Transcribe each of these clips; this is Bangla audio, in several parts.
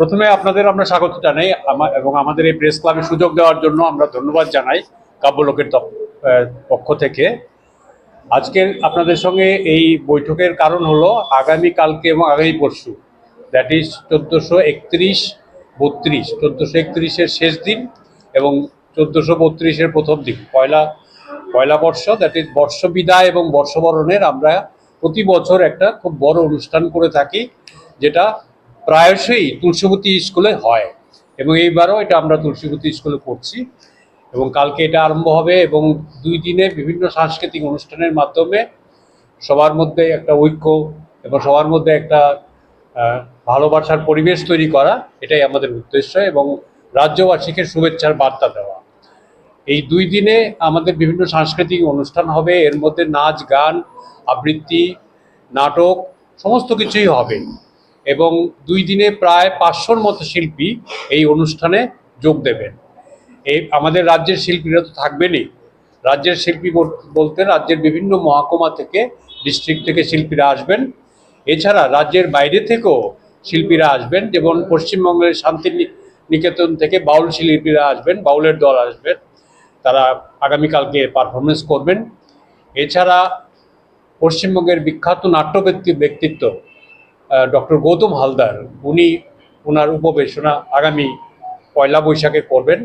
প্রথমে আপনাদের আমরা স্বাগত জানাই এবং আমাদের এই প্রেস ক্লাবে সুযোগ দেওয়ার জন্য আমরা ধন্যবাদ জানাই কাব্যলোকের পক্ষ থেকে। আজকের আপনাদের সঙ্গে এই বৈঠকের কারণ হলো আগামী কালকে এবং আগামী পরশু দ্যাট ইজ চোদ্দোশো একত্রিশ, বত্রিশ, চোদ্দোশো একত্রিশের শেষ দিন এবং চোদ্দোশো বত্রিশের প্রথম দিন। পয়লা পয়লা বর্ষ দ্যাট ইজ বর্ষ বিদায় এবং বর্ষবরণের আমরা প্রতি বছর একটা খুব বড় অনুষ্ঠান করে থাকি, যেটা প্রায়শই তুলসীবতী স্কুলে হয়। এবং এইবারও এটা আমরা তুলসীবতী স্কুলে করছি এবং কালকে এটা আরম্ভ হবে এবং দুই দিনে বিভিন্ন সাংস্কৃতিক অনুষ্ঠানের মাধ্যমে সবার মধ্যে একটা ঐক্য এবং সবার মধ্যে একটা ভালোবাসার পরিবেশ তৈরি করা, এটাই আমাদের উদ্দেশ্য এবং রাজ্যবাসীকে শুভেচ্ছার বার্তা দেওয়া। এই দুই দিনে আমাদের বিভিন্ন সাংস্কৃতিক অনুষ্ঠান হবে, এর মধ্যে নাচ, গান, আবৃত্তি, নাটক, সমস্ত কিছুই হবে। এবং দুই দিনে প্রায় পাঁচশোর মতো শিল্পী এই অনুষ্ঠানে যোগ দেবেন। এই আমাদের রাজ্যের শিল্পীরা তো থাকবেনই। রাজ্যের শিল্পী বল- বলতে রাজ্যের বিভিন্ন মহকুমা থেকে ডিস্ট্রিক্ট থেকে শিল্পীরা আসবেন। এছাড়া রাজ্যের বাইরে থেকেও শিল্পীরা আসবেন, যেমন পশ্চিমবঙ্গের শান্তি নিকেতন থেকে বাউল শিল্পীরা আসবেন, বাউলের দল আসবেন তারা আগামীকালকে পারফরমেন্স করবেন। এছাড়া পশ্চিমবঙ্গের বিখ্যাত নাট্য ব্যক্তি ব্যক্তিত্ব ডক্টর গৌতম হালদার, উনি ওনার উপবেশনা আগামী পয়লা বৈশাখে করবেন।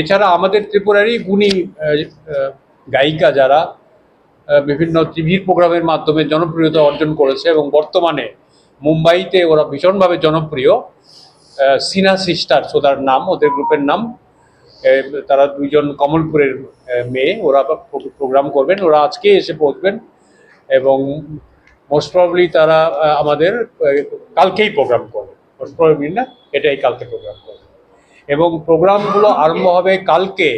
এছাড়া আমাদের ত্রিপুরারই গুণী গায়িকা যারা বিভিন্ন টিভির প্রোগ্রামের মাধ্যমে জনপ্রিয়তা অর্জন করেছে এবং বর্তমানে মুম্বাইতে ওরা ভীষণভাবে জনপ্রিয় সিনা সিস্টার ওদের নাম, ওদের গ্রুপের নাম। তারা দুইজন কমলপুরের মেয়ে, ওরা প্রোগ্রাম করবেন, ওরা আজকে এসে পৌঁছবেন এবং মোস্ট প্রবলি তারা আমাদের কালকেই প্রোগ্রাম করবে। মোস্ট প্রবলি না, এটাই কালকে প্রোগ্রাম করবে। এবং প্রোগ্রামগুলো আরম্ভ হবে কালকে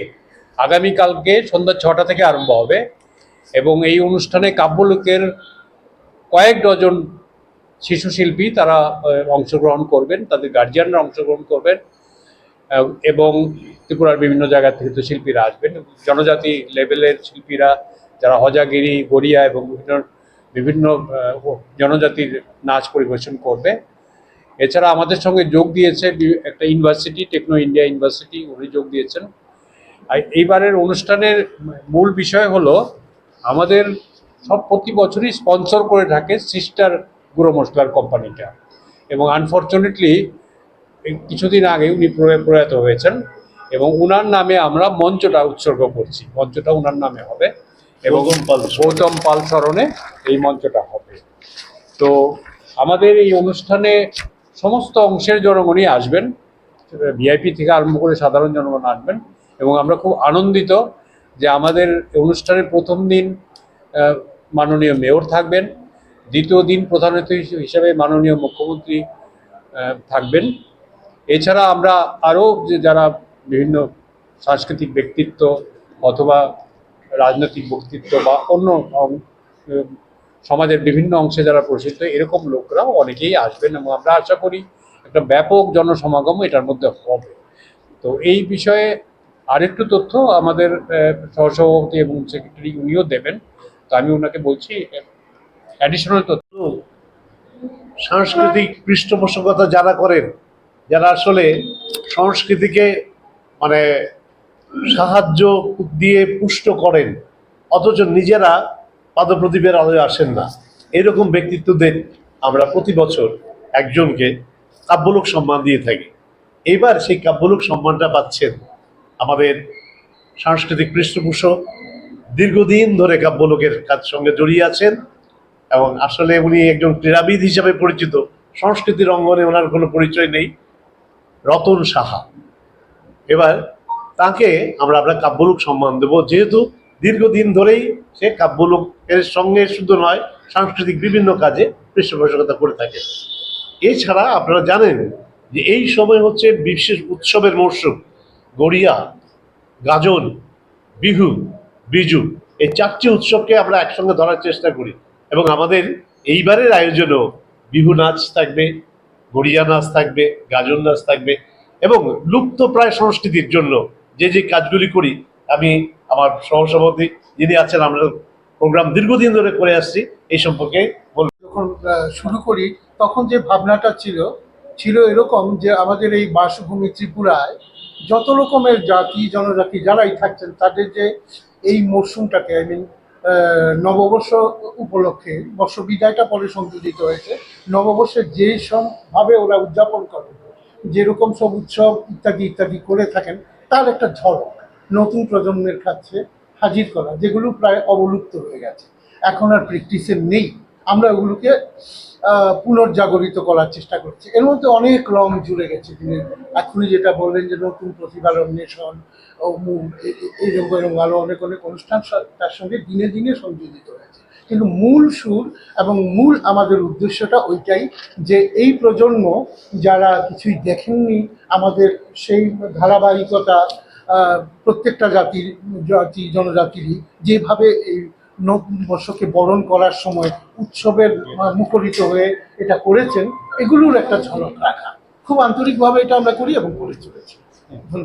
আগামী কালকে সন্ধ্যা ছটা থেকে আরম্ভ হবে। এবং এই অনুষ্ঠানে কাব্যলোকের কয়েক ডজন শিশু শিল্পী তারা অংশগ্রহণ করবেন, তাদের গার্জিয়ানরা অংশগ্রহণ করবেন। এবং ত্রিপুরার বিভিন্ন জায়গা থেকে তো শিল্পীরা আসবেন। জনজাতি লেভেলের শিল্পীরা, যারা হজাগিরি, গড়িয়া এবং বিভিন্ন বিভিন্ন জনজাতির নাচ পরিবেশন করবে। এছাড়া আমাদের সঙ্গে যোগ দিয়েছে একটা ইউনিভার্সিটি, টেকনো ইন্ডিয়া ইউনিভার্সিটি, উনি যোগ দিয়েছেন। আর এইবারের অনুষ্ঠানের মূল বিষয় হলো, আমাদের সব প্রতি বছরই স্পন্সর করে থাকে সিস্টার গুঁড়ো মশলার কোম্পানিটা। এবং আনফর্চুনেটলি কিছুদিন আগে উনি প্রয়া- প্রয়াত হয়েছেন এবং উনার নামে আমরা মঞ্চটা উৎসর্গ করছি। মঞ্চটা উনার নামে হবে। এবং গৌতম পাল। স্মরণে এই মঞ্চটা হবে তো আমাদের এই অনুষ্ঠানে সমস্ত অংশের জনগণই আসবেন ভিআইপি থেকে আরম্ভ করে সাধারণ জনগণ আসবেন এবং আমরা খুব আনন্দিত যে আমাদের অনুষ্ঠানের প্রথম দিন মাননীয় মেয়র থাকবেন দ্বিতীয় দিন প্রধান অতিথি হিসেবে মাননীয় মুখ্যমন্ত্রী থাকবেন এছাড়া আমরা আরও যে যারা বিভিন্ন সাংস্কৃতিক ব্যক্তিত্ব অথবা রাজনৈতিক ব্যক্তিত্ব বা অন্য সমাজের বিভিন্ন অংশে যারা প্রসিদ্ধ, এরকম লোকরাও অনেকেই আসবেন এবং আমরা আশা করি একটা ব্যাপক জনসমাগম এটার মধ্যে হবে। তো এই বিষয়ে আরেকটু তথ্য আমাদের সহসভাপতি এবং সেক্রেটারি উনিও দেবেন। তো আমি ওনাকে বলছি অ্যাডিশনাল তথ্য। সাংস্কৃতিক পৃষ্ঠপোষকতা যারা করেন, যারা আসলে সংস্কৃতিকে মানে সাহায্য দিয়ে পুষ্ট করেন, অথচ নিজেরা পাদপ্রদীপের আলোয় আসেন না। এরকম ব্যক্তিত্বদের আমরা প্রতি বছর একজনকে কাব্যলোক সম্মান দিয়ে থাকি। এবার সেই কাব্যলোক সম্মানটা পাচ্ছেন আমাদের সাংস্কৃতিক পৃষ্ঠপোষক, দীর্ঘদিন ধরে কাব্যলোকের কাজ সঙ্গে জড়িয়ে আছেন এবং আসলে উনি একজন ক্রীড়াবিদ হিসাবে পরিচিত। সংস্কৃতির অঙ্গনে ওনার কোনো পরিচয় নেই। রতন সাহা। এবার তাকে আমরা আমরা কাব্যলোক সম্মান দেব। যেহেতু দীর্ঘদিন ধরেই সে কাব্যলোকের সঙ্গে শুধু নয়, সাংস্কৃতিক বিভিন্ন কাজে পৃষ্ঠপোষকতা করে থাকে। এছাড়া আপনারা জানেন যে এই সময় হচ্ছে বিশেষ উৎসবের মরশুম। গড়িয়া, গাজন, বিহু, বিজু এই চারটি উৎসবকে আমরা একসঙ্গে ধরার চেষ্টা করি এবং আমাদের এইবারের আয়োজনেও বিহু নাচ থাকবে, গড়িয়া নাচ থাকবে, গাজন নাচ থাকবে এবং লুপ্ত প্রায় সংস্কৃতির জন্য যে যে কাজগুলি করি, আমি আমার সহসভাপতি যিনি আছেন, আমরা প্রোগ্রাম দীর্ঘদিন ধরে করে আসছি, এই সম্পর্কে যখন শুরু করি, তখন যে ভাবনাটা ছিল ছিল এরকম যে আমাদের এই বাসভূমি ত্রিপুরায় যত রকমের জাতি, জনজাতি যারাই থাকছেন, তাদের যে এই মরশুমটাকে আই মিন নববর্ষ উপলক্ষে, বর্ষ বিদায়টা পরে সংযোজিত হয়েছে, নববর্ষে যেই সবভাবে ওরা উদযাপন করে, যেরকম সব উৎসব ইত্যাদি ইত্যাদি করে থাকেন তার একটা ঝলক নতুন প্রজন্মের কাছে হাজির করা, যেগুলো প্রায় অবলুপ্ত হয়ে গেছে। এখন আর প্র্যাকটিসে নেই। আমরা ওগুলোকে পুনর্জাগরিত করার চেষ্টা করছি। এর মধ্যে অনেক রং জুড়ে গেছে তিনি এখনই যেটা বললেন যে নতুন প্রতিভার অন্বেষণ ও মু- এ- এ- এরকম এরকম আরও অনেক অনেক অনুষ্ঠান তার সঙ্গে দিনে দিনে সংযোজিত হয়েছে। কিন্তু মূল সুর এবং মূল আমাদের উদ্দেশ্যটা ওইটাই যে এই প্রজন্ম যারা কিছুই দেখেননি, আমাদের সেই ধারাবাহিকতা প্রত্যেকটা জাতির, জাতি, জনজাতিরই যেভাবে এই বর্ষকে বরণ করার সময় উৎসবের মুখরিত হয়ে এটা করেছেন, এগুলোর একটা ঝলক রাখা। খুব আন্তরিকভাবে এটা আমরা করি এবং করে চলেছি। ধন্যবাদ।